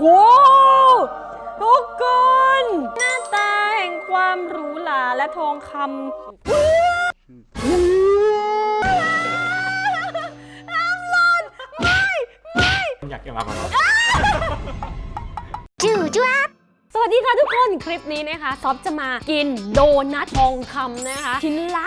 โหทุกคนหน้าตาแห่งความหรูหราและทองคำน้ำหล่นไม่ไม่ อยากจะมาก่อนส วัสดีค่ะทุกคน คลิปนี้นะคะซอฟจะมากินโดนัททองคำนะคะ ชิ้นละ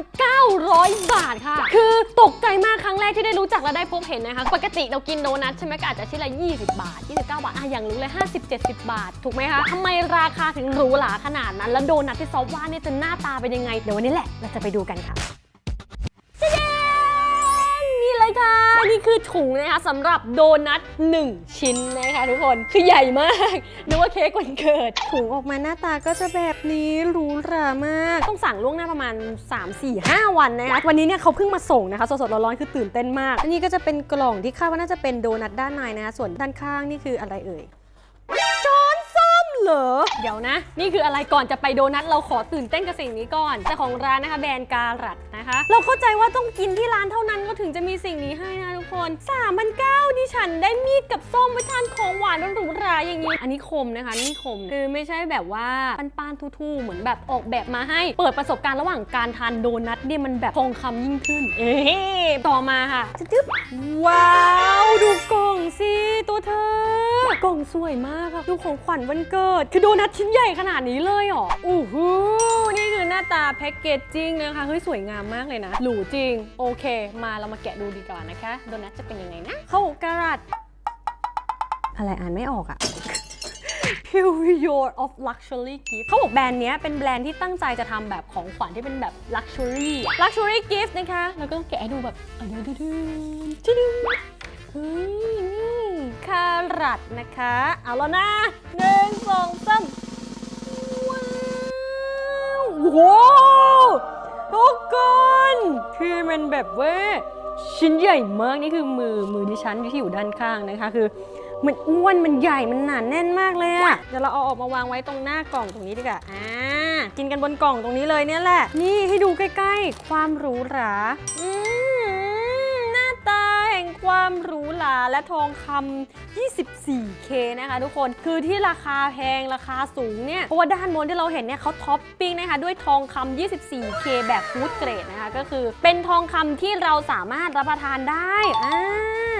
3,900 บาทค่ะ คือตกใจมากครั้งแรกที่ได้รู้จักและได้พบเห็นนะคะ ปกติเรากินโดนัทใช่ไหมก็อาจจะชิ้นละ 20 บาท 29 บาทอะอย่างรู้เลย 50 70 บาท ถูกไหมคะทำไมราคาถึงหรูหราขนาดนั้น แล้วโดนัทที่ซอฟว่าเนี่ยจะหน้าตาเป็นยังไง เดี๋ยววันนี้แหละเราจะไปดูกันค่ะจ๊ะ ค่ะ นี่คือถุงนะคะสำหรับโดนัท1 ชิ้นนะคะทุกคน คือใหญ่มากนึกว่าเค้กวันเกิด ถุงออกมาหน้าตาก็จะแบบนี้หรูหรามาก ต้องสั่งล่วงหน้าประมาณ 3 4 5 วันนะคะ วันนี้เนี่ยเขาเพิ่งมาส่งนะคะสดๆร้อนๆคือตื่นเต้นมาก อันนี้ก็จะเป็นกล่องที่คาดว่าน่าจะเป็นโดนัทด้านในนะคะส่วนด้านข้างนี่คืออะไรเอ่ยช้อนส้อม เหรอ เดี๋ยวนะ นี่คืออะไรก่อนจะไปโดนัทเราขอตื่นเต้นกับสิ่งนี้ก่อนแต่ของร้านนะคะแบรนด์การัดนะคะ เราเข้าใจว่าต้องกินที่ร้านเท่านั้นก็ถึงจะมีสิ่งนี้ให้นะทุกคน3 9 0 0ดิฉันได้มีดกับส้มไว้ทานของหวานหรูาอย่างนี้ อันนี้คมนะคะ นี่คม คือไม่ใช่แบบว่าป้านๆทู่ๆ เหมือนแบบออกแบบมาให้ เปิดประสบการณ์ระหว่างการทานโดนัทเนี่ยมันแบบทองคำยิ่งขึ้น เอ๊ะต่อมาค่ะจึ๊บว้าว ดูกล่องสิตัวเธอกล่องสวยมากอะดูของขวัญวันเกิด คือโดนัทชิ้นใหญ่ขนาดนี้เลยเหรออู้หูนี่คือหน้าตาแพ็กเกจจิ้งนะคะ เฮ้ย สวยงามมากเลยนะ หรูจริง โอเค มาเรามาแกะดูดีกว่านะคะ โดนัทจะเป็นยังไงนะ เข้ากระดาษ อะไรอ่านไม่ออกอะ Pure of Luxury Gift เขาบอกแบรนด์เนี้ยเป็นแบรนด์ที่ตั้งใจจะทำแบบของขวัญที่เป็นแบบ Luxury Luxury Gift นะคะ แล้วก็แกะดูแบบอะดูดูดูดูเฮ้ยนี่คารัตนะคะ เอาแล้วนะหนึ่งสองสามว้าวโอ้โหทุกคนคือมันแบบว่าชิ้นใหญ่มาก นี่คือมือมือดิฉันที่อยู่ด้านข้างนะคะคือ มันอ้วนมันใหญ่มันหนาแน่นมากเลยอะเดี๋ยวเราเอาออกมาวางไว้ตรงหน้ากล่องตรงนี้ดีกว่าอ่ากินกันบนกล่องตรงนี้เลยเนี่ยแหละ นี่ให้ดูใกล้ๆ ความหรูหราอืมหน้าตาแห่งความหรูหราและทองคำ 24K นะคะทุกคนคือที่ราคาแพงราคาสูงเนี่ยเพราะว่าด้านบนที่เราเห็นเนี่ยเขาท็อปปิ้งนะคะด้วยทองคำ 24K แบบฟู้ดเกรดนะคะก็คือเป็นทองคำที่เราสามารถรับประทานได้อ่า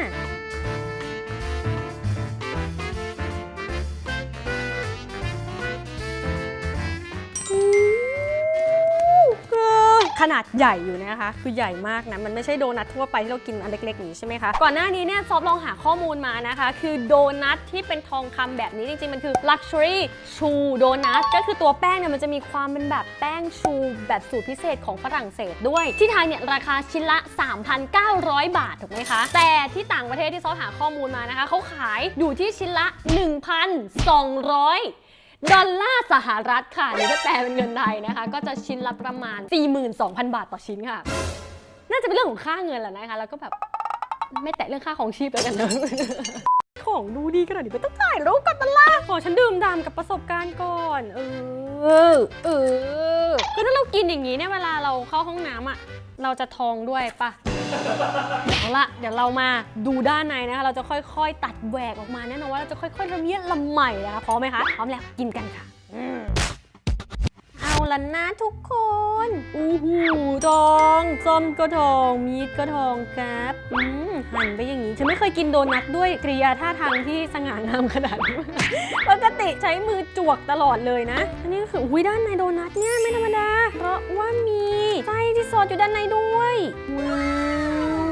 นาดใหญ่อยู่นะคะคือใหญ่มากนะมันไม่ใช่โดนัททั่วไปที่เรากินอันเล็กๆอย่างนี้ใช่ไหมคะก่อนหน้านี้เนี่ยซอฟลองหาข้อมูลมานะคะ คือโดนัทที่เป็นทองคำแบบนี้จริงๆมันคือ luxury ชูโดนัทก็คือตัวแป้งเนี่ยมันจะมีความเป็นแบบแป้งชูแบบสูตรพิเศษของฝรั่งเศสด้วย ที่ไทยเนี่ยราคาชิ้นละ 3,900 บาทถูกไหมคะ แต่ที่ต่างประเทศที่ซอฟหาข้อมูลมานะคะเขาขายอยู่ที่ชิ้นละ 1,200 ดอลลาร์สหรัฐค่ะหรือถ้าแปลเป็นเงินไทยนะคะ ก็จะชิ้นละประมาณ 42,000 บาทต่อชิ้นค่ะ น่าจะเป็นเรื่องของค่าเงินแหละนะคะ แล้วก็แบบไม่แตะเรื่องค่าของชีพแล้วกันเนอะของดูดีขนาดนี้ก็ต้องจ่ายรูปกันตลาดขอฉันดื่มด่ำกับประสบการณ์ก่อน เออ เออ คือถ้าเรากินอย่างนี้เนี่ยเวลาเราเข้าห้องน้ำอะ เราจะทองด้วยปะเอาละเดี๋ยวเรามาดูด้านในนะคะ เราจะค่อยๆ ตัดแหวกออกมาแน่นอนว่าเราจะค่อยๆละเมียดละใหม่นะคะพร้อมไหมคะ พร้อมแล้วกินกันค่ะ อืมเอาละนะทุกคนอู้หูทองส้มก็ทองมีดก็ทองครับอืมหั่นไปอย่างนี้ฉันไม่เคยกินโดนัทด้วยกริยาท่าทางที่สง่างามขนาดนี้ปกติใช้มือจวกตลอดเลยนะ อันนี้ก็คืออุ้ยด้านในโดนัทเนี่ยไม่ธรรมดา เพราะว่ามีไส้ที่สอดอยู่ด้านในด้วยว้าว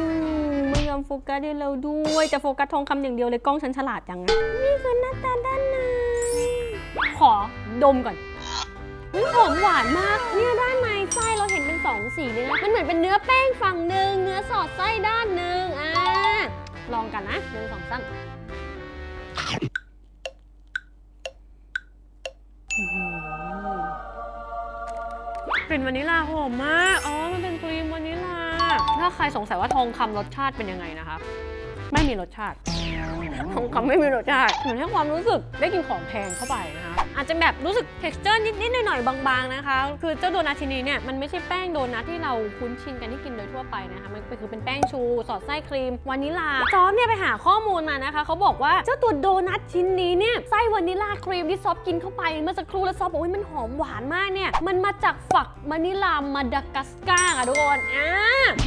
ไม่ยอมโฟกัสให้เราด้วยจะโฟกัสทองคำอย่างเดียวเลยกล้องฉันฉลาดจังนะนี่คือหน้าตาด้านในขอดมก่อน เฮ้ยหอมหวานมาก เนี่ยด้านในไส้เราเห็นเป็นสองสีเลยนะ มันเหมือนเป็นเนื้อแป้งฝั่งหนึ่งเนื้อสอดไส้ด้านหนึ่งอ่าลองกันนะหนึ่งสองสามอื้อหือกลิ่นวานิลลาหอมมาก อ๋อ มันเป็นครีมวานิลลา ถ้าใครสงสัยว่าทองคำรสชาติเป็นยังไงนะครับไม่มีรสชาติ ทองคำไม่มีรสชาติเหมือนให้ความรู้สึกได้กินของแพงเข้าไปนะคะ อาจจะแบบรู้สึก texture นิดๆหน่อยๆบางๆนะคะ คือเจ้าโดนัทชิ้นนี้เนี่ยมันไม่ใช่แป้งโดนัทที่เราคุ้นชินกันที่กินโดยทั่วไปนะคะ มันคือเป็นแป้งชู สอดไส้ครีมวานิลาซอฟเนี่ยไปหาข้อมูลมานะคะเขาบอกว่าเจ้าตัวโดนัทชิ้นนี้เนี่ยไส้วานิลาครีมที่ซอฟกินเข้าไปเมื่อสักครู่แล้วซอฟบอกว่ามันหอมหวานมากเนี่ยมันมาจากฝักวานิลามาดากัสการ์ค่ะทุกคนอ่า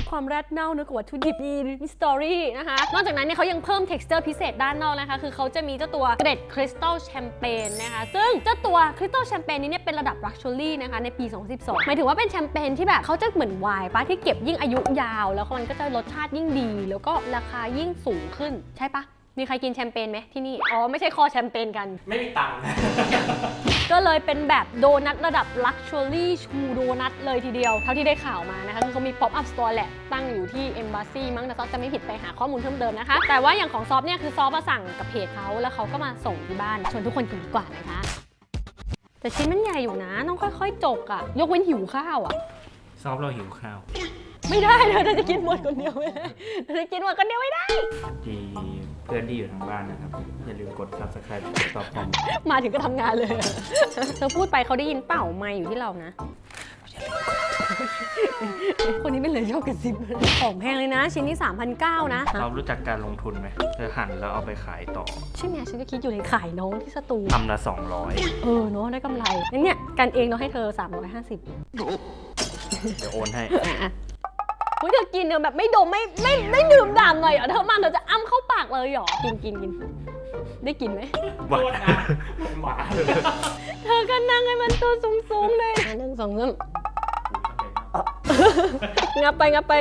ความแรดเน่าเนื้อกวัตถุดิบมีมีสตอรี่นะคะนอกจากนั้นเนี่ยเขายังเพิ่ม texture พิเศษด้านนอกนะคะ คือเขาจะมีเจ้าตัวเกรดคริสตัลแชมเปญนะคะซึ่งเจ้าตัวคริสตัลแชมเปญนี้เนี่ยเป็นระดับ luxury นะคะในปี 2012 หมายถึงว่าเป็นแชมเปญที่แบบเขาจะเหมือนไวน์ปะที่เก็บยิ่งอายุยาว แล้วมันก็จะรสชาติยิ่งดี แล้วก็ราคายิ่งสูงขึ้นใช่ปะมีใครกินแชมเปญไหมที่นี่ อ๋อ ไม่ใช่คอแชมเปญกัน ไม่มีตังค์ ก็เลยเป็นแบบโดนัทระดับ Luxury ชูโดนัทเลยทีเดียว เท่าที่ได้ข่าวมานะคะ คือเขามี Pop Up Store แหละ ตั้งอยู่ที่ Embassy มั้งแต่ซอฟจะไม่ผิดไปหาข้อมูลเพิ่มเติมนะคะ แต่ว่าอย่างของซอฟเนี่ยคือซอฟมาสั่งกับเพจเขาแล้วเขาก็มาส่งที่บ้านชวนทุกคนกินดีกว่านะคะ แต่ชิ้นมันใหญ่อยู่นะ ต้องค่อย ๆ จกอะยกเว้นหิวข้าวอะซอฟเราหิวข้าวไม่ได้เธอเธอจะกินหมดคนเดียวไม่ได้เธอจะกินหมดคนเดียวไม่ได้ดีเพื่อนที่อยู่ทางบ้านนะครับ อย่าลืมกด subscribe ตอบคอม มาถึงก็ทำงานเลย เธอพูดไปเขาได้ยินเปล่าไม่อยู่ที่เรานะ คนนี้ไม่เลยชอบกระซิบของแพงเลยนะ ชิ้นนี้3,900นะเรารู้จักการลงทุนไหมเธอหั่นแล้วเอาไปขายต่อ ใช่ไหมฉันก็คิดอยู่ในขายน้องที่สตูทำละ 200 เออเนาะได้กำไรงั้นเนี่ยกันเองเราให้เธอ 350เดี๋ยวโอนให้อะอะเฮ้ยเธอกินเธอแบบไม่ดมไม่ไม่ไม่ดื่มด่ำหน่อยเหรอเธอมาเธอจะอ้ำเข้าปากเลยเหรอกินกินกินได้กินไหมหวานหวานเธอก็นั่งให้มันตัวสูงๆเลยอะหนึ่งสองสาม งับไปงับไป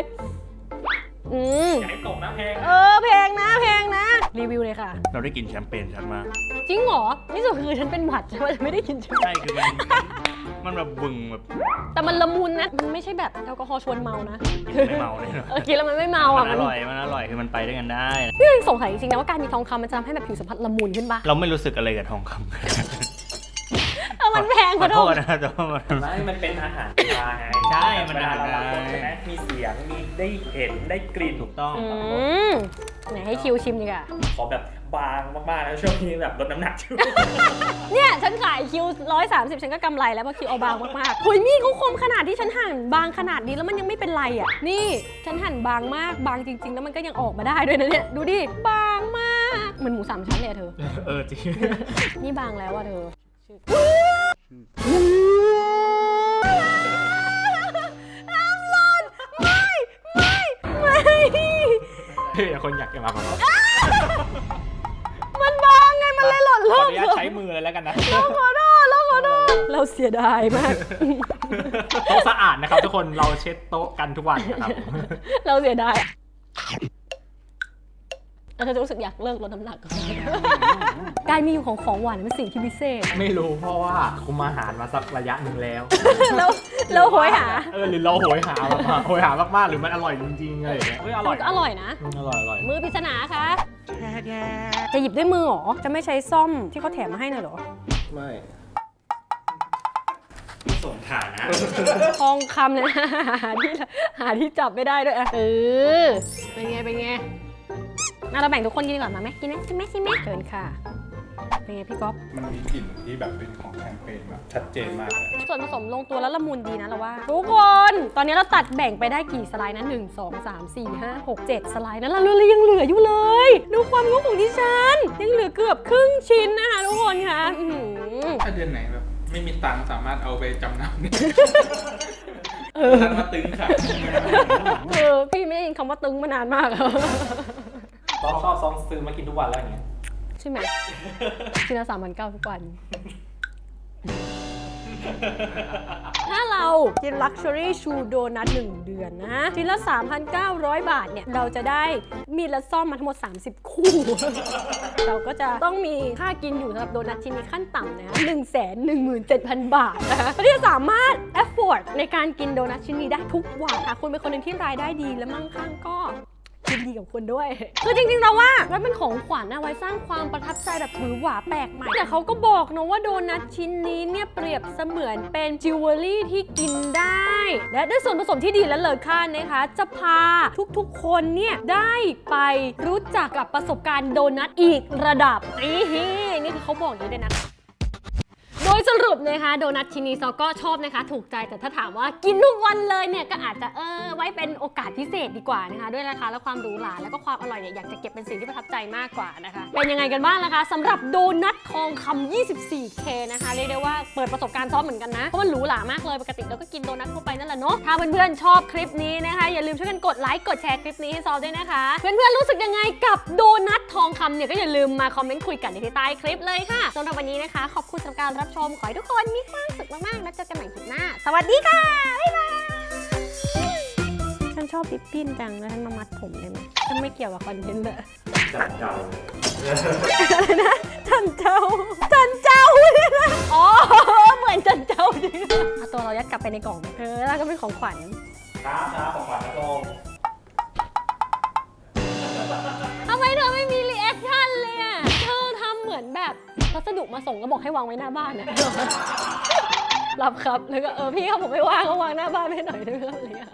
อืม อย่าให้ตกนะแพงเออแพงนะแพงนะ รีวิวเลยค่ะ เราได้กินแชมเปญชัดมากจริงเหรอ นี่สุดคือฉันเป็นหวัดใช่ไหมไม่ได้กินใช่ไหมใช่คือมันมันแบบบึงแบบแต่มันละมุนนะ มันไม่ใช่แบบแอลกอฮอล์ชวนเมานะกินไม่เมาเลยนะเออกินแล้วมันไม่เมามัอะนอร่อยมันอร่อยคือมันไปด้วยกันได้พี่สงสัยจริงๆนะว่าการมีทองคำมันจะทำให้แบบผิวสัมผัสละมุนขึ้นปะเราไม่รู้สึกอะไรกับทองคำเออ มันแพงขขออโทโทษษนะแต่ว่ามัน ไม่มันเป็นอาหารปลาไงใช่มันอาหารปลา เวเใช่ไหมมีเสียง มีได้เห็น ได้กลิ่น ถูกต้อง อืมไหนให้คิวชิมดีกว่า ขอแบบบางมากๆนะช่วงนี้แบบลดน้ำหนักช่วงเนี่ย ฉันขายคิว 130 ฉันก็กำไรแล้วเพราะคิวเอาบางมากๆหุยมีดเขาคมขนาดที่ฉันหั่นบางขนาดนี้แล้วมันยังไม่เป็นไรอะ นี่ฉันหั่นบางมากบางจริง ๆ แล้วมันก็ยังออกมาได้ด้วยนะเนี่ย ดูดิ บางมาก เหมือนหมูสามชั้นเลยอะเธอ เออจริง นี่บางแล้วอะเธอน้ำร้อนไม่ไม่ไม่ เฮ้ยคนอยากจะมาของเรามันบางไงมันเลยหล่นขลองอนุญาตใช้มือเลยแล้วกันนะเราขอโทษเราขอโทษเราเสียดายมาก โต๊ะสะอาดนะครับทุกคนเราเช็ดโต๊ะกันทุกวันนะครับ เราเสียดายอะแล้ว เธอจะรู้สึกอยากเลิกลดน้ำหนัก การมีอยู่ของของหวานเป็นสิ่งที่พิเศษ ไม่รู้เพราะว่าคุมอาหารมาสักระยะหนึ่งแล้วแล้วเราโหยหา เออหรือเราโหยหามากๆโหยหามากๆหรือมันอร่อยจริงๆอะไรอย่างเงี้ยเฮ้ยอร่อยก็อร่อยนะ อืมอร่อยอร่อยมือปริศนาคะจะหยิบด้วยมือเหรอ จะไม่ใช้ซ่อมที่เขาแถมมาให้หน่อยเหรอ ไม่ส่งฐานนะทองคำเลยนะหาที่หาที่จับไม่ได้ด้วยอะเออเป็นไง เป็นไง มาเราแบ่งทุกคนกินก่อนมาไหมกินไหมชิมไหมชิมไหมเชิญค่ะ เป็นไงพี่ก๊อฟ มันมีกลิ่นที่แบบเป็นของแคมเปญแบบชัดเจนมากเลยส่วนผสมลงตัวแล้วละมุนดีนะเราว่า ทุกคน ตอนนี้เราตัดแบ่งไปได้กี่สไลด์นะ 1 2 3 4 5 6 7 สไลด์นะเราเลยยังเหลืออยู่เลย ดูความงกของดิฉัน ยังเหลือเกือบครึ่งชิ้นนะคะทุกคนค่ะอื้อหือถ้าเดือนไหนแบบไม่มีตังค์สามารถเอาไปจำนำได้เออทันมาตึงค่ะเออพี่ไม่ได้ยินคำว่าตึงมานานมากแล้ วชอบชอบซองซื้อมากินทุกวันแล้วอย่างเงี้ยใช่ไหมชิ้นละสามพันเก้าทุกวัน ถ้าเรากิน Luxury Shoe Donut 1 เดือนนะชิ้นละ 3,900 บาทเนี่ย เราจะได้มีดและซ่อมมาทั้งหมด 30 คู่ เราก็จะต้องมีค่ากินอยู่สำหรับโดนัทชิ้นนี้ขั้นต่ำนะ1 1 7 0 0 0 บาทนะคะเพื่อที่จะสามารถ afford ในการกินโดนัทชิ้นนี้ได้ทุกวันหากคุณเป็นคนหนึ่งที่รายได้ดีและมั่งคั่งก็ ยินดีกับคุณด้วย คือจริงๆเราว่ามันเป็นของขวัญเอาไว้สร้างความประทับใจแบบหวือหวาแปลกใหม่ แต่เขาก็บอกนะว่าโดนัทชิ้นนี้เนี่ยเปรียบเสมือนเป็นจิวเวลรี่ที่กินได้ และด้วยส่วนผสมที่ดีและเลอค่านะคะ จะพาทุกๆคนเนี่ยได้ไปรู้จักกับประสบการณ์โดนัทอีกระดับนี่นี่คือเขาบอกอย่างนี้เลยนะ ยสรุปนะคะโดนัทชินีซอก็ชอบนะคะ ถูกใจแต่ถ้าถามว่ากินทุกวันเลยเนี่ยก็อาจจะเออไว้เป็นโอกาสพิเศษดีกว่านะคะ ด้วยราคาและความหรูหราแล้วก็ความอร่อยเนี่ยอยากจะเก็บเป็นสิ่งที่ประทับใจมากกว่านะคะ เป็นยังไงกันบ้างนะคะสำหรับโดนัททองคำ 24K นะคะเรียกได้ว่าเปิดประสบการณ์ซ้อมเหมือนกันนะ เพราะมันหรูหรามากเลยปกติเราก็กินโดนัททั่วไปนั่นแหละเนาะถ้าเพื่อนๆชอบคลิปนี้นะคะอย่าลืมช่วยกันกดไลค์กดแชร์คลิปนี้ให้ซอด้วยนะคะเพื่อนๆรู้สึกยังไงกับโดนัททองคำเนี่ยก็อย่าลืมมาคอมเมนต์คุยกันที่ใต้คลิปเลยค่ะสำหรับวันนี้นะคะ ขอบคุณสำหรับการรับชมขอให้ทุกคนมีความสุขมากๆ แล้วเจอกันใหม่คลิปหน้า สวัสดีค่ะ บ๊ายบาย ฉันชอบปิ๊ปปิ้นจังแล้วฉันมามัดผมได้ไหมฉันไม่เกี่ยวกับคอนเทนต์เลยจัดเก่าเลยอะไรนะจันเจ้าจันเจ้าเนี่ยนะอ๋อ เหมือนจันเจ้าจริงเอาตัวเรายัดกลับไปในกล่องเออแล้วก็เป็นของขวัญครับครับของขวัญนะโตงทำไมเธอไม่มีรีแอคชั่นเลยอะ เธอทำเหมือนแบบ พัสดุมาส่งก็บอกให้วางไว้หน้าบ้านนะรับครับ แล้วก็เออพี่เขาบผมไม่ว่างก็วางหน้าบ้านให้หน่อยด้วยอะไรอย่างเงี้ย